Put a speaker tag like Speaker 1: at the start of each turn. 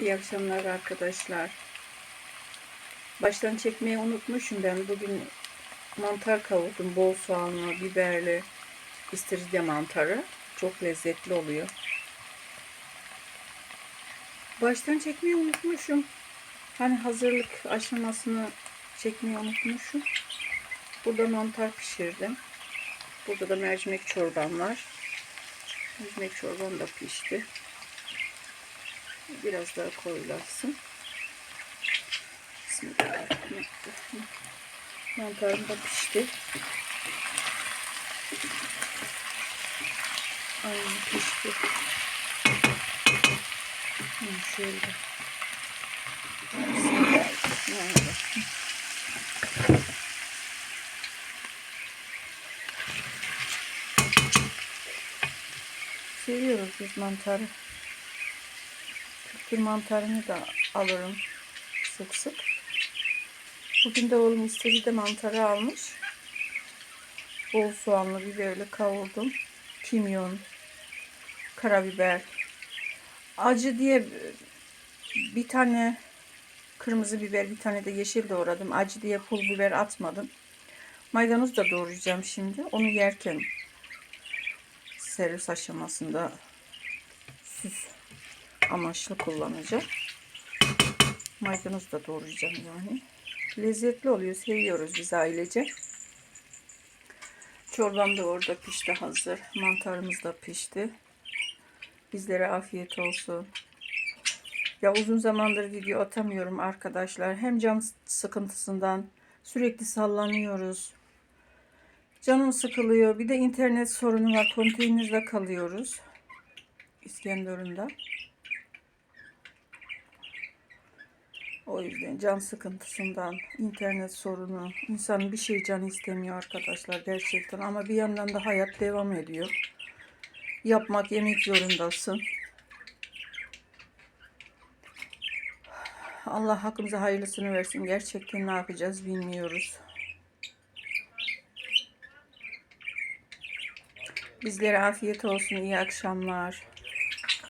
Speaker 1: İyi akşamlar arkadaşlar. Baştan çekmeyi unutmuşum ben. Bugün mantar kavurdum. Bol soğanlı, biberli, istiridye mantarı. Çok lezzetli oluyor. Baştan çekmeyi unutmuşum. Hani hazırlık aşamasını çekmeyi unutmuşum. Burada mantar pişirdim. Burada da mercimek çorbam var. Mercimek çorbam da pişti. Biraz daha koyulasın. Bismillahirrahmanirrahim. Mantarım da pişti. Aynen pişti. Hı, şöyle. Seviyoruz biz mantarı. Kültür mantarını da alırım sık sık. Bugün de oğlum istedi de mantarı almış. Bol soğanlı biberle kavurdum. Kimyon, karabiber. Acı diye bir tane kırmızı biber, bir tane de yeşil doğradım. Acı diye pul biber atmadım. Maydanoz da doğrayacağım şimdi. Onu yerken servis aşamasında süs amaçlı kullanacağım. Maydanoz da doğrayacağım yani. Lezzetli oluyor. Seviyoruz biz ailece. Çorbam da orada pişti hazır. Mantarımız da pişti. Bizlere afiyet olsun. Ya uzun zamandır video atamıyorum arkadaşlar. Hem cam sıkıntısından sürekli sallanıyoruz. Canım sıkılıyor. Bir de internet sorunu var. Konteynerde kalıyoruz. İskenderun'da. O yüzden can sıkıntısından, internet sorunu, insan bir şey can istemiyor arkadaşlar gerçekten. Ama bir yandan da hayat devam ediyor. Yapmak, yemek zorundasın. Allah hakkımıza hayırlısını versin. Gerçekten ne yapacağız bilmiyoruz. Bizlere afiyet olsun. İyi akşamlar.